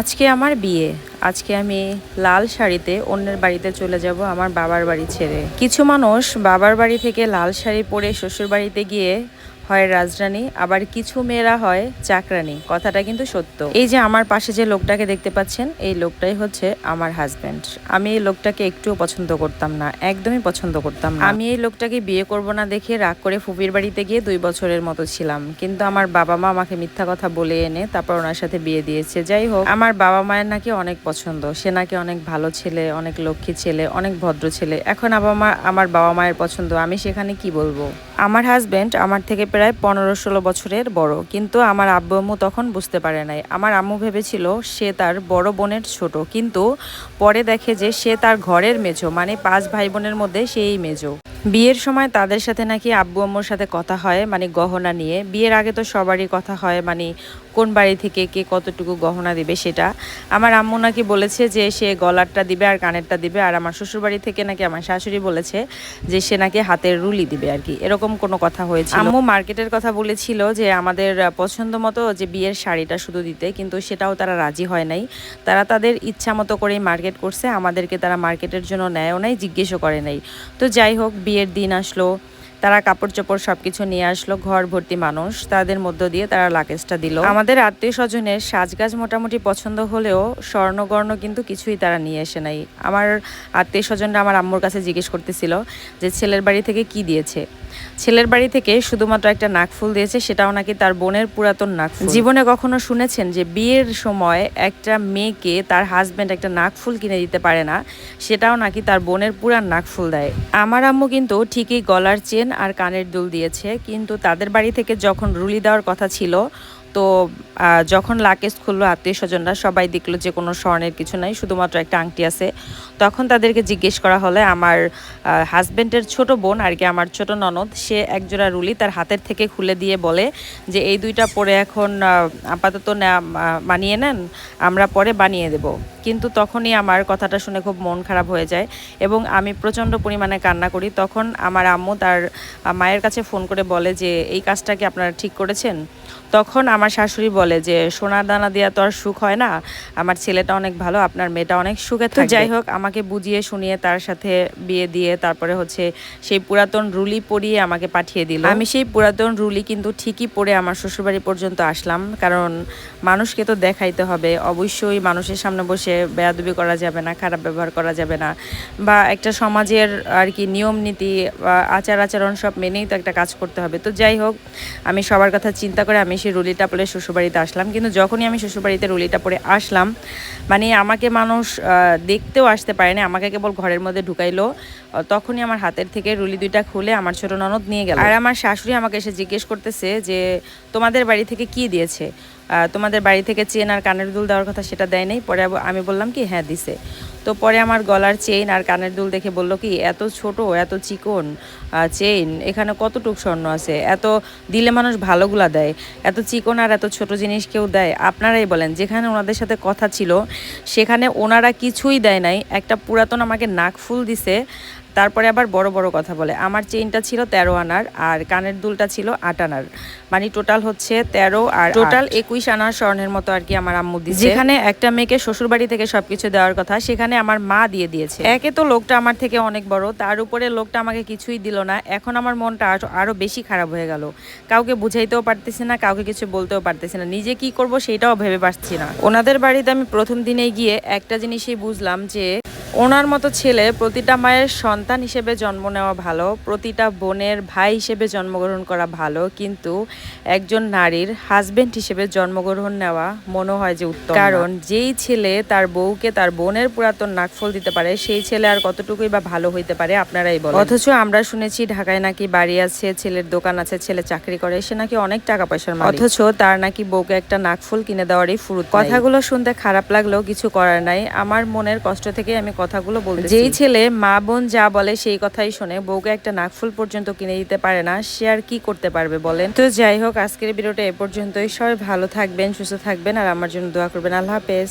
আজকে আমার বিয়ে। আজকে আমি লাল শাড়িতে অন্যের বাড়িতে চলে যাব আমার বাবার বাড়ি ছেড়ে। কিছু মানুষ বাবার বাড়ি থেকে লাল শাড়ি পরে শ্বশুর বাড়িতে গিয়ে হয় রাজরানী, আবার কিছু মেয়েরা হয় চাকরানী। কথাটা কিন্তু সত্য। এই যে আমার পাশে যে লোকটাকে দেখতে পাচ্ছেন, এই লোকটাই হচ্ছে আমার হাজব্যান্ড আমি এই লোকটাকে একটুও পছন্দ করতাম না, একদমই পছন্দ করতাম না। আমি এই লোকটাকে বিয়ে করব না দেখে রাগ করে ফুপির বাড়িতে গিয়ে দুই বছরের মতো ছিলাম। কিন্তু আমার বাবা মা আমাকে মিথ্যা কথা বলে এনে তারপর ওনার সাথে বিয়ে দিয়েছে। যাই হোক, আমার বাবা মায়ের নাকি অনেক পছন্দ। সে নাকি অনেক ভালো ছেলে, অনেক লক্ষ্মী ছেলে, অনেক ভদ্র ছেলে। এখন আবার আমার বাবা মায়ের পছন্দ, আমি সেখানে কি বলব? আমার হাজব্যান্ড আমার থেকে প্রায় পনেরো ষোলো বছরের বড়। কিন্তু আমার আব্বু আম্মু তখন বুঝতে পারে নাই। আমার আম্মু ভেবেছিল সে তার বড় বোনের ছোট। কিন্তু পরে দেখে যে সে তার ঘরের মেজো মানে পাঁচ ভাই বোনের মধ্যে সেই মেজো বিয়ের সময় তাদের সাথে নাকি আব্বু আম্মুর সাথে কথা হয় মানে গহনা নিয়ে। বিয়ের আগে তো সবারই কথা হয় মানে কোন বাড়ি থেকে কে কতটুকু গহনা দিবে সেটা। আমার আম্মু নাকি বলেছে যে সে গলারটা দিবে আর কানেরটা দিবে আর আমার শ্বশুর বাড়ি থেকে নাকি আমার শাশুড়ি বলেছে যে সে নাকি হাতের রুলি দিবে আর কি। এরকম কোনো কথা হয়েছে আম্মু মার্কেটের কথা বলেছিল যে আমাদের পছন্দ মতো যে বিয়ের শাড়িটা শুধু দিতে কিন্তু সেটাও তারা রাজি হয় নাই। তারা তাদের ইচ্ছা মতো করেই মার্কেট করছে আমাদেরকে তারা মার্কেটের জন্য নেয়ও নাই জিজ্ঞেসও করে নাই। তো যাই হোক বিয়ের দিন আসলো, তারা কাপড় চোপড় সব কিছু নিয়ে আসলো ঘর ভর্তি মানুষ, তাদের মধ্য দিয়ে তারা লাগেজটা দিল। আমাদের আত্মীয় স্বজনের সাজগাজ মোটামুটি পছন্দ হলেও স্বর্ণগর্ণ কিন্তু কিছুই তারা নিয়ে এসে নাই। আমার আত্মীয় স্বজনরা আমার আম্মুর কাছে জিজ্ঞেস করতেছিল যে, ছেলের বাড়ি থেকে কি দিয়েছে? ছেলের বাড়ি থেকে শুধুমাত্র একটা নাকফুল দিয়েছে, সেটাও নাকি তার বোনের পুরাতন নাকফুল। জীবনে কখনো শুনেছেন যে বিয়ের সময় একটা মেয়েকে তার হাজব্যান্ড একটা নাকফুল কিনে দিতে পারে না, সেটাও নাকি তার বোনের পুরান নাকফুল দেয়? আমার আম্মু কিন্তু ঠিকই গলার চেন আর কানের দুল দিয়েছে, কিন্তু তাদের বাড়ি থেকে যখন রুলি দেওয়ার কথা ছিল তো যখন লাকেজ খুললো আত্মীয় স্বজনরা সবাই দেখল যে কোনো স্বর্ণের কিছু নাই, শুধুমাত্র একটা আংটি আছে। তখন তাদেরকে জিজ্ঞেস করা হলে, আমার হাজব্যান্ডের ছোট বোন আর কি আমার ছোট ননদ, সে একজোড়া রুলি তার হাতের থেকে খুলে দিয়ে বলে যে, এই দুইটা পরে এখন আপাতত মানিয়ে নেন, আমরা পরে বানিয়ে দেব। কিন্তু তখনই আমার কথাটা শুনে খুব মন খারাপ হয়ে যায় এবং আমি প্রচণ্ড পরিমাণে কান্না করি। তখন আমার আম্মু তার মায়ের কাছে ফোন করে বলে যে এই কাজটা কি আপনারা ঠিক করেছেন? তখন আমার শাশুড়ি বলে যে সোনা দানা দেওয়া তো আর সুখ হয় না। আমার ছেলেটা অনেক ভালো আপনার মেয়েটা অনেক সুখে তো যাই হোক আমাকে বুঝিয়ে শুনিয়ে তার সাথে বিয়ে দিয়ে তারপরে হচ্ছে সেই পুরাতন রুলি পরিয়ে আমাকে পাঠিয়ে দিল। আমি সেই পুরাতন রুলি কিন্তু ঠিকই পরে আমার শ্বশুরবাড়ি পর্যন্ত আসলাম। কারণ মানুষকে তো দেখাইতে হবে। অবশ্যই মানুষের সামনে বসে বেয়াদবি করা যাবে না খারাপ ব্যবহার করা যাবে না বা একটা সমাজের আর কি নিয়ম নীতি বা আচার আচরণ সব মেনেই তো একটা কাজ করতে হবে। তো যাই হোক আমি সবার কথা চিন্তা করে আমি সেই রুলিটা পরে শ্বশুরবাড়িতে আসলাম। কিন্তু যখনই আমি শ্বশুরবাড়িতে রুলিটা পরে আসলাম মানে আমাকে মানুষ দেখতেও আসতে পারেনি। আমাকে কেবল ঘরের মধ্যে ঢুকাইলো। তখনই আমার হাতের থেকে রুলি দুইটা খুলে আমার ছোট ননদ নিয়ে গেল। আর আমার শাশুড়ি আমাকে এসে জিজ্ঞেস করতেছে যে তোমাদের বাড়ি থেকে কি দিয়েছে? তোমাদের বাড়ি থেকে চেন আর কানের দুল দেওয়ার কথা সেটা দেয় নাই। পরে আমি বললাম কি হ্যাঁ দিছে। তো পরে আমার গলার চেইন আর কানের দুল দেখে বলল কি এত ছোট এত চিকন চেইন এখানে কতটুক স্বর্ণ আছে? এত দিলে মানুষ ভালোগুলা দেয় এত চিকন আর এত ছোট জিনিস কেউ দেয়? আপনারাই বলেন যেখানে ওনাদের সাথে কথা ছিল সেখানে ওনারা কিছুই দেয় নাই। একটা পুরাতন আমাকে নাক ফুল দিছে তারপরে আবার বড় বড় কথা বলে। আমার চেইনটা ছিল তেরো আনার আর কানের দুলটা ছিল আট আনার। মানে টোটাল হচ্ছে তেরো আর টোটাল একুশ আনার স্বর্ণের মতো আর কি আমার আম্মু দিচ্ছে যেখানে একটা মেয়েকে শ্বশুরবাড়ি থেকে সবকিছু দেওয়ার কথা সেখানে আমার মা দিয়ে দিয়েছে। একে তো লোকটা আমার থেকে অনেক বড়, তার উপরে লোকটা আমাকে কিছুই দিল না। এখন আমার মনটা আরো- আরও বেশি খারাপ হয়ে গেল। কাউকে বুঝাইতেও পারতেছি না, কাউকে কিছু বলতেও পারতেছি না। নিজে কি করব সেটাও ভেবে পারছি না। ওনাদের বাড়িতে আমি প্রথম দিনে গিয়ে একটা জিনিসই বুঝলাম যে ওনার মতো ছেলে প্রতিটা মায়ের সন্তান হিসেবে জন্ম নেওয়া ভালো, প্রতিটা বোনের ভাই হিসেবে জন্মগ্রহণ করা ভালো, কিন্তু একজন নারীর হাজবেন্ড হিসেবে জন্মগ্রহণ নেওয়া মনে হয় যে উত্তম কারণ যেই ছেলে তার বউকে তার বোনের পুরাতন নাকফল দিতে পারে, সেই ছেলে আর কতটুকুই বা ভালো হইতে পারে আপনারাই বলেন। অথচ আমরা শুনেছি ঢাকায় নাকি বাড়ি আছে, ছেলের দোকান আছে, ছেলে চাকরি করে, সে নাকি অনেক টাকা পয়সার মালিক। অথচ তার নাকি বউকে একটা নাকফুল কিনে দেওয়ারই ফুরুত কথাগুলো শুনতে খারাপ লাগলেও কিছু করার নাই। আমার মনের কষ্ট থেকে আমি কথাগুলো বলতে যেই ছেলে মা বোন যা বলে সেই কথাই শুনে, বউকে একটা নাকফুল পর্যন্ত কিনে দিতে পারে না, সে আর কি করতে পারবে বলেন? তো যাই হোক, আজকের ভিডিওটা এ পর্যন্তই। সবাই ভালো থাকবেন, সুস্থ থাকবেন, আর আমার জন্য দোয়া করবেন। আল্লাহ হাফেজ।